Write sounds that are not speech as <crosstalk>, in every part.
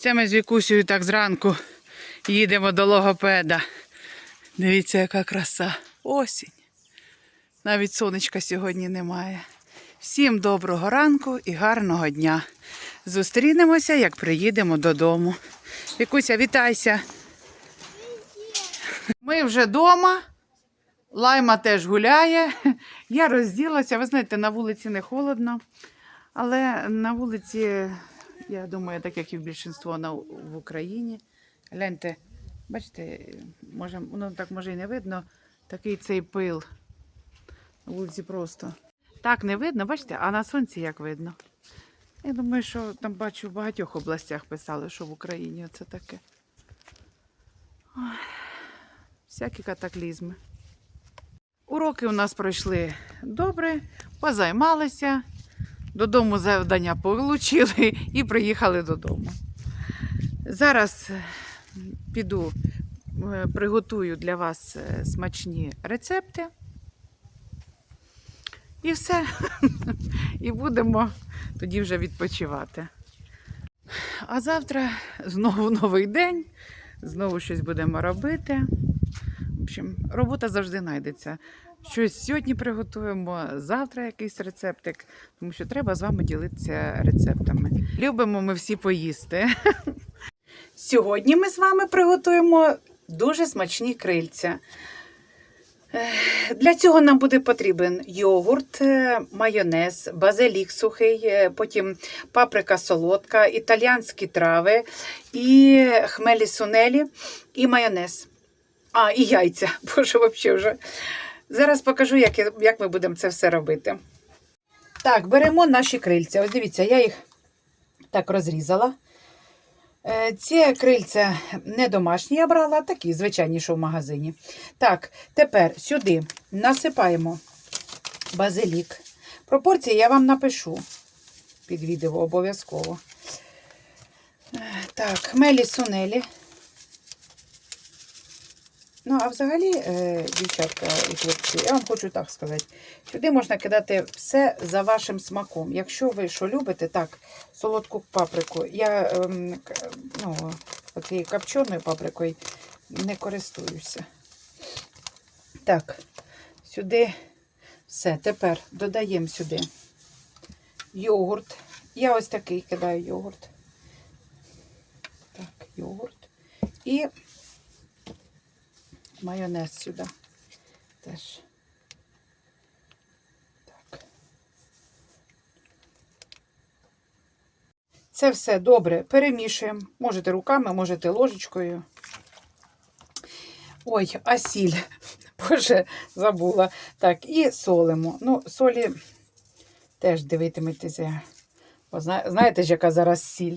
Це ми з Вікусею так зранку їдемо до логопеда. Дивіться, яка краса. Осінь. Навіть сонечка сьогодні немає. Всім доброго ранку і гарного дня. Зустрінемося, як приїдемо додому. Вікуся, вітайся. Ми вже вдома. Лайма теж гуляє. Я розділася. Ви знаєте, на вулиці не холодно, але на вулиці, я думаю, так як і в більшинство в Україні. Гляньте, бачите, може, ну так може і не видно, такий цей пил. На вулиці просто. Так не видно, бачите, а на сонці як видно. Я думаю, що там бачу в багатьох областях писали, що в Україні це таке. Ой, всякі катаклізми. Уроки у нас пройшли добре, позаймалися, додому завдання отримали і приїхали додому. Зараз е, піду, е, приготую для вас е, смачні рецепти. І все. <laughs> І будемо тоді вже відпочивати. А завтра знову новий день, знову щось будемо робити. В общем, робота завжди знайдеться. Щось сьогодні приготуємо, завтра якийсь рецептик, тому що треба з вами ділитися рецептами. Любимо ми всі поїсти. Сьогодні ми з вами приготуємо дуже смачні крильця. Для цього нам буде потрібен йогурт, е, майонез, базилік сухий, е, потім паприка солодка, італіянські трави, і хмелі сунелі, і майонез. А, і яйця. <laughs> Боже, взагалі вже. Зараз покажу, як, як ми будемо це все робити. Так, беремо наші крильця. Ось дивіться, я їх так розрізала. Е, Ці крильця не домашні я брала, а такі, звичайні, що в магазині. Так, тепер сюди насипаємо базилік. Пропорції я вам напишу під відео обов'язково. Е, Так, хмелі сунелі. Ну, а взагалі, е, дівчатка і хлопці, я вам хочу так сказати. Сюди можна кидати все за вашим смаком. Якщо ви що любите, так, солодку паприку. Я ем, ну, оцією копченою паприкою не користуюся. Так, сюди все. Тепер додаємо сюди йогурт. Я ось такий кидаю йогурт. Так, йогурт. І майонез сюди. Теж. Так. Це все добре перемішуємо. Можете руками, можете ложечкою. Ой, а сіль. <laughs> Боже, забула. Так, і солимо. Ну, солі теж дивитиметеся. Знаєте ж, яка зараз сіль.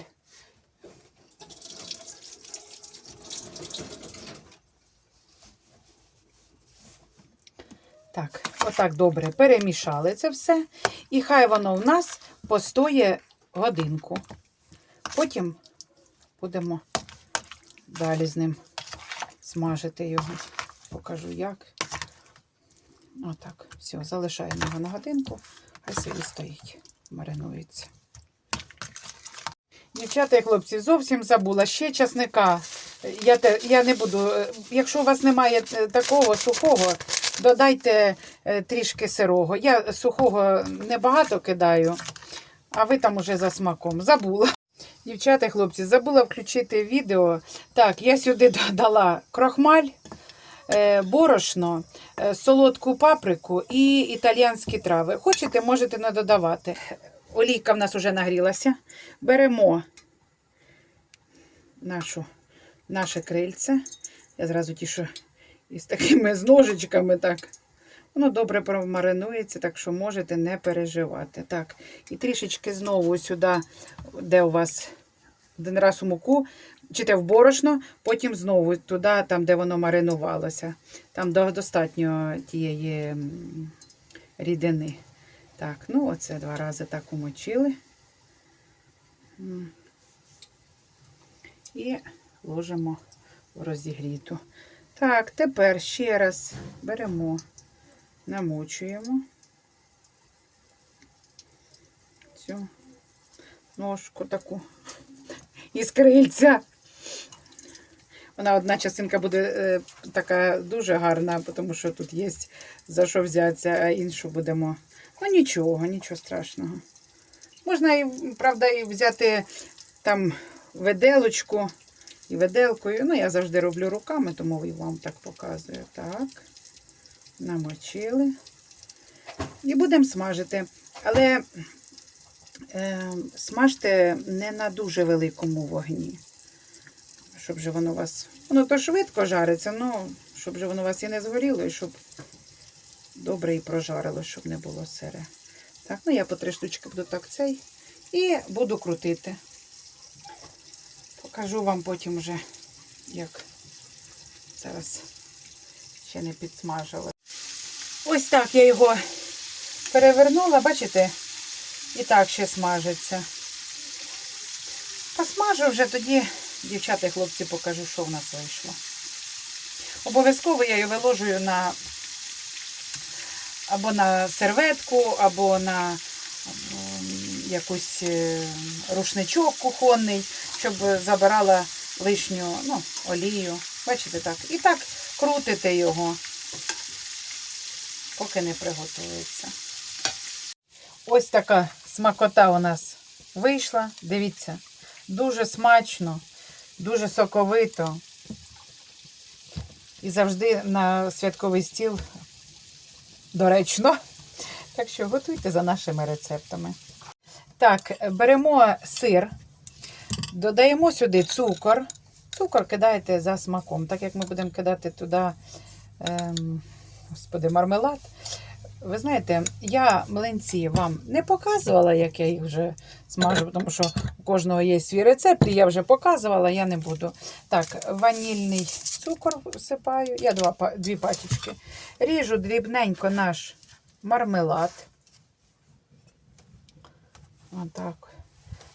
Так, отак добре перемішали це все. І хай воно в нас постоє годинку. Потім будемо далі з ним смажити його. Покажу як. Отак. Все, залишаємо його на годинку, хай собі стоїть, маринується. Дівчата і хлопці, зовсім забула. Ще часника. Я, те, я не буду. е, Якщо у вас немає е, такого сухого, додайте е, трішки сирого. Я сухого небагато кидаю, а ви там уже за смаком. Забула. Дівчата хлопці, забула включити відео. Так, я сюди додала крохмаль, борошно, солодку паприку і італіянські трави. Хочете, можете не додавати. Олійка в нас вже нагрілася. Беремо нашу, наше крильце. Я зразу тішу із такими з ножичками. так. Воно добре промаринується, так що можете не переживати. Так, і трішечки знову сюди, де у вас один раз у муку, чи те в борошно, потім знову туди, там, де воно маринувалося. Там достатньо тієї рідини. Так, ну оце два рази так умочили. І ложимо в розігріту. Так, тепер ще раз беремо, намочуємо цю ножку таку. із крильця. Вона одна частинка буде е, така дуже гарна, тому що тут є за що взятися, а іншу будемо. Ну нічого, нічого страшного. Можна і, правда, і взяти там виделочку і виделкою. Ну, я завжди роблю руками, тому і вам так показую. Так. Намочили. І будемо смажити. Але е, смажте не на дуже великому вогні. Щоб же воно у вас. Воно то швидко жариться, ну, щоб же воно у вас і не згоріло, і щоб добре і прожарило, щоб не було сире. Так, ну я по три штучки буду так цей. І буду крутити. Покажу вам потім вже, як зараз ще не підсмажила. Ось так я його перевернула, бачите? І так ще смажиться. Посмажу вже тоді, дівчата і хлопці, покажу, що в нас вийшло. Обов'язково я його виложую на або на серветку, або на м, якусь е, рушничок кухонний, щоб забирала лишню ну, олію. Бачите так? І так крутите його, поки не приготується. Ось така смакота у нас вийшла. Дивіться, дуже смачно, дуже соковито. І завжди на святковий стіл доречно. Так що готуйте за нашими рецептами. Так, беремо сир, додаємо сюди цукор. Цукор кидаєте за смаком, так як ми будемо кидати туди ем, господи, мармелад. Ви знаєте, я млинці вам не показувала, як я їх вже смажу, тому що у кожного є свій рецепт, і я вже показувала, я не буду. Так, ванільний цукор всипаю, я два, дві пачечки. Ріжу дрібненько наш мармелад. Отак.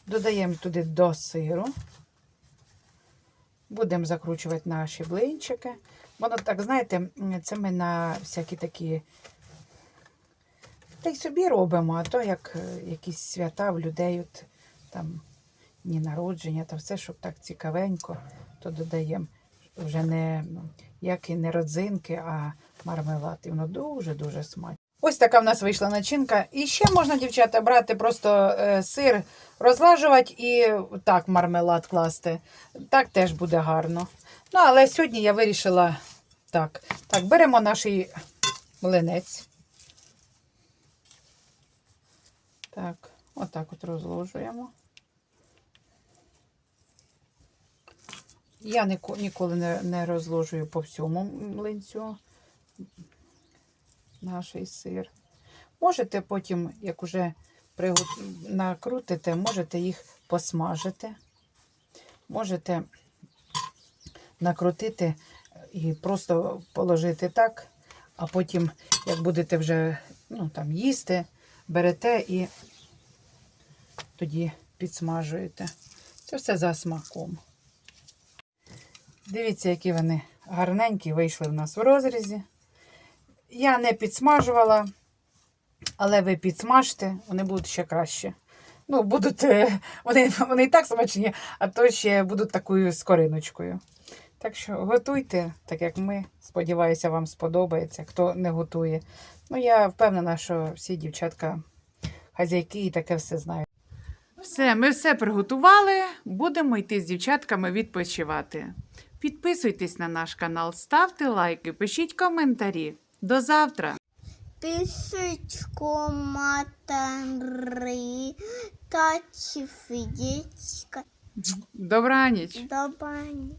Додаємо туди до сиру. Будемо закручувати наші блинчики. Воно так, знаєте, це ми на всякі такі. Та й собі робимо, а то як е, якісь свята в людей, от, там дні народження, та все, щоб так цікавенько, то додаємо вже не ну, як і не родзинки, а мармелад. І воно дуже-дуже смачно. Ось така в нас вийшла начинка. І ще можна, дівчата, брати просто е, сир, розлажувати і так мармелад класти. Так теж буде гарно. Ну, але сьогодні я вирішила так. Так, беремо наш млинець. Так, отак от розложуємо. Я ніко- ніколи не, не розложую по всьому млинцю наш сир. Можете потім, як уже пригот- накрутите, можете їх посмажити. Можете накрутити і просто положити так, а потім, як будете вже ну, там, їсти, берете і тоді підсмажуєте. Це все за смаком. Дивіться, які вони гарненькі вийшли в нас в розрізі. Я не підсмажувала, але ви підсмажте, вони будуть ще краще. Ну, будуть, е, <laughs> вони, вони і так смачні, а то ще будуть такою скориночкою. Так що готуйте, так як ми. Сподіваюся, вам сподобається, хто не готує. Ну, я впевнена, що всі дівчатка хазяйки і таке все знають. Все, ми все приготували. Будемо йти з дівчатками відпочивати. Підписуйтесь на наш канал, ставте лайки, пишіть коментарі. До завтра! Писочку матери та чифідічка Добраніч! добані.